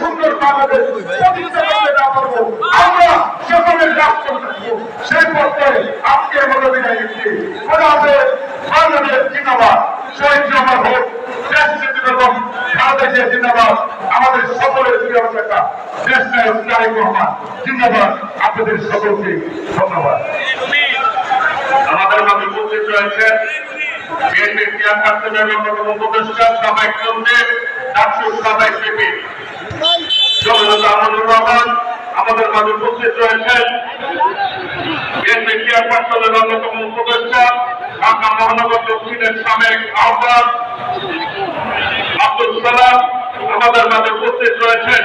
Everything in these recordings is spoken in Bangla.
সুন্দর বাংলাদেশ আমরা সকলের রাষ্ট্র সেই পর্যায়ে আজকের মতো বিদায় নিচ্ছি মনে জিন্দাবাদ। আমাদের সকলের প্রিয় নেতা, দেশ নায়ক তারেক রহমান সকলকে ধন্যবাদ। আমাদের মাঝে উপস্থিত রয়েছেন বিএনপির চেয়ারপারসনের অন্যতম উপদেষ্টা সাবেক মন্ত্রী, ডাকসুর বিপি জগন্নাথ আহমদুর রহমান আমাদের মাঝে উপস্থিত রয়েছেন। অন্যতম উপদেষ্টা, ঢাকা মহানগর দক্ষিণের সাবেক আহ্বান আব্দুল সালাম আমাদের মাঝে উপস্থিত রয়েছেন।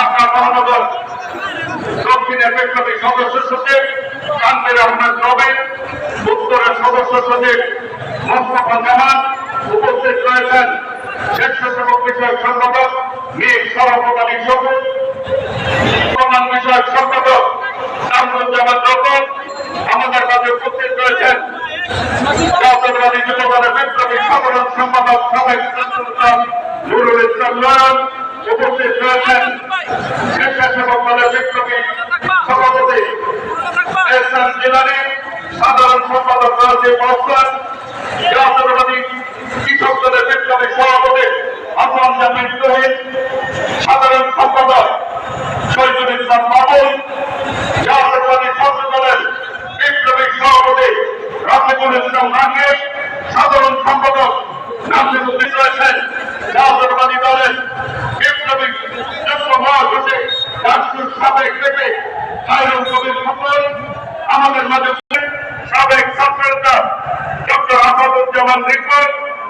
ঢাকা মহানগর দক্ষিণের সদস্য সচিব কান্তির আহমেদ উত্তরের সদস্য সচিব মোস্তফা জামান উপস্থিত রয়েছেন স্বেচ্ছাসেবক বিষয়ক সম্পাদক মীর বিষয়ক সম্পাদক আমাদের মাঝে উপস্থিত রয়েছেন বিপ্লবী সাধারণ সম্পাদক সাবেক নুরুল ইসলাম নয়ন উপস্থিত রয়েছেন স্বেচ্ছাসেবক দলের বিপ্লবী সভাপতি এহসান জিলানি, সাধারণ সম্পাদক রাজীব মহসান জাতীয়বাদী কৃষক দলের বিপ্লবী সভাপতি হাসান জামিন শহীদ, সাধারণ সম্পাদক শহীদুল ইসলাম রাকেশ সাধারণ সম্পাদক নাসিরুদ্দিন রয়েছেন জাতীয়বাদী দলের বিপ্লবী যুগ্ম মহাসচিব ডাক্তার সাবেক থেকে খায়রুল কবির খোকন আমাদের মাঝে সাবেক ছাত্রনেতা ডক্টর আসাদুজ্জামান রিপন বিএনপির সাবেক আহ্বায়ক সাইফুল আলম নীরব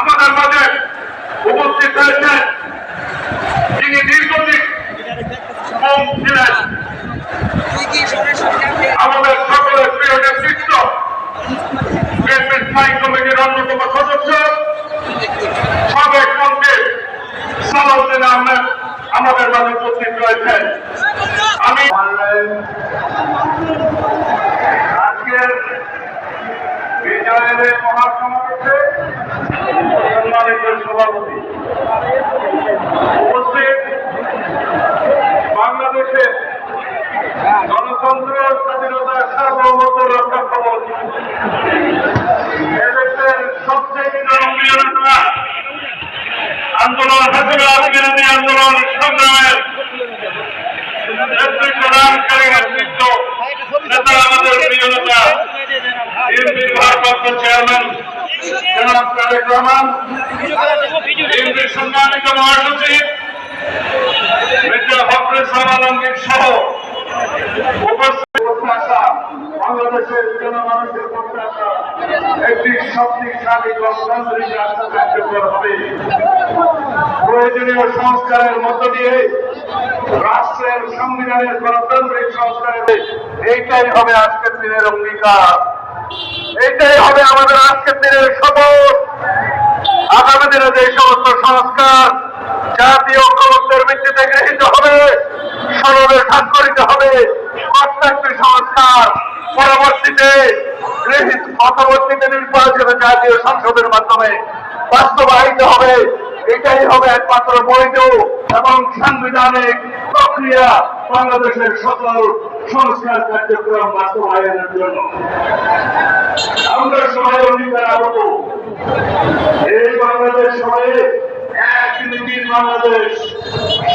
আমাদের মাঝে উপস্থিত হয়েছেন যিনি দীর্ঘদিন ছিলেন। আমাদের সকলের প্রিয় নেতৃত্ব স্থায়ী কমিটির অন্যতম সদস্য, সাবেক মন্ত্রী সালাউদ্দিন আহমেদ আমাদের মাঝে উপস্থিত রয়েছেন আমি আজকের বিজয়ের এই মহাসমাবেশে সম্মানিত সভাপতি উপস্থিত বাংলাদেশের গণতন্ত্র স্বাধীনতা সার্বভৌমত্ব রক্ষা খবর এদেশের সবচেয়ে জনপ্রিয় নেতা হাসিনা বিরোধী আন্দোলন সংগ্রামের নেতৃত্ব নেতা আমাদের প্রিয় নেতা বিএনপির ভারপ্রাপ্ত চেয়ারম্যান জনাব মহাসচিব একটি শক্তিশালী গণতান্ত্রিক রাষ্ট্র কার্যকর হবে। প্রয়োজনীয় সংস্কারের মধ্য দিয়ে রাষ্ট্রের সংবিধানের গণতান্ত্রিক সংস্কারের এইটাই হবে আজকের দিনের অঙ্গীকার। এইটাই হবে আমাদের আজকের দিনের শপথ। আগামী দিনে যে সমস্ত সংস্কার জাতীয় ঐক্যমত্যের ভিত্তিতে গৃহীত হবে, সনদে স্বাক্ষরিত হবে, প্রত্যেকটি সংস্কার পরবর্তীতে গৃহীত পরবর্তীতে নির্বাচিত জাতীয় সংসদের মাধ্যমে বাস্তবায়িত হবে। এটাই হবে একমাত্র বৈধ এবং সাংবিধানিক প্রক্রিয়া বাংলাদেশের সকল সংস্কার কার্যক্রম বাস্তবায়নের জন্য। আমরা সবাই অঙ্গীকার আবদ্ধ এই বাংলাদেশ সময়ে এক নীতির বাংলাদেশ।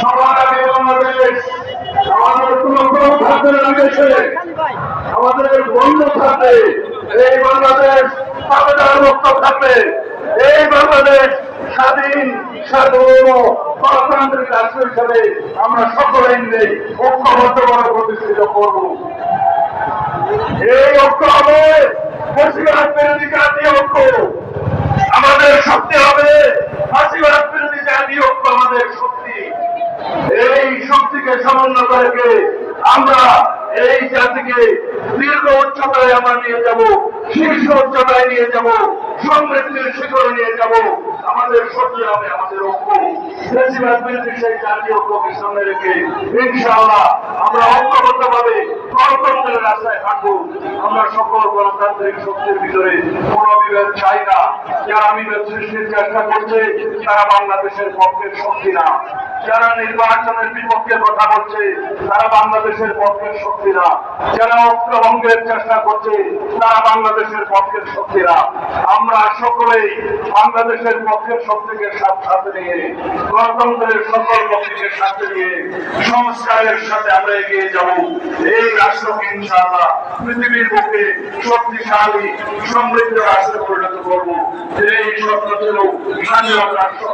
সবার আগে বাংলাদেশ। আমাদের কোন ক্রম থাকবে না দেশে। আমাদের বন্ধ থাকবে। এই বাংলাদেশ আবেদন মুক্ত থাকবে। এই বাংলাদেশ স্বাধীন, সার্বভৌম, গণতান্ত্রিক রাষ্ট্র হিসাবে আমরা সকলে মিলে ঐক্যবদ্ধ করে প্রতিষ্ঠিত করব। এই ঐক্য হবে মুর্শিদাবাদ বিরোধী জাতীয় ঐক্য আমাদের শক্তি হবে ফাঁসিবাদ বিরোধী জাতীয় ঐক্য আমাদের শক্তি এই শক্তিকে সমন্বয় করে আমরা এই জাতিকে দীর্ঘ উচ্চতায় আমরা নিয়ে যাব শীর্ষ উচ্চতায় নিয়ে যাব সমৃদ্ধির শিখরে নিয়ে যাব। আমাদের শক্তি হবে আমাদের ঐক্য সেই জাতীয় ঐক্যকে সামনে রেখে ইনশাআল্লাহ আমরা ঐক্যবদ্ধভাবে গণতন্ত্রের রাস্তায় হাঁটবো। আমরা সকল গণতান্ত্রিক শক্তির ভিতরে কোন বিভেদ চাই না। যারা বিভেদ সৃষ্টির চেষ্টা করছে, তারা বাংলাদেশের পক্ষের শক্তি না। যারা নির্বাচনের বিপক্ষে কথা বলছে, তারা বাংলাদেশের পক্ষের শক্তি না। যারা ঐক্যভঙ্গের চেষ্টা করছে, তারা বাংলাদেশের পক্ষের শক্তি না। আমরা সকলেই বাংলাদেশের পক্ষের শক্তিকে সাথে নিয়ে, গণতন্ত্রের সকল পক্ষকে সাথে নিয়ে, সংস্কারের সাথে আমরা এগিয়ে যাব। এই রাষ্ট্রকে ইনশাআল্লাহ পৃথিবীর বুকে শক্তিশালী, সমৃদ্ধ রাষ্ট্রে পরিণত করব। এই স্বপ্ন ছিল স্বাধীন রাষ্ট্র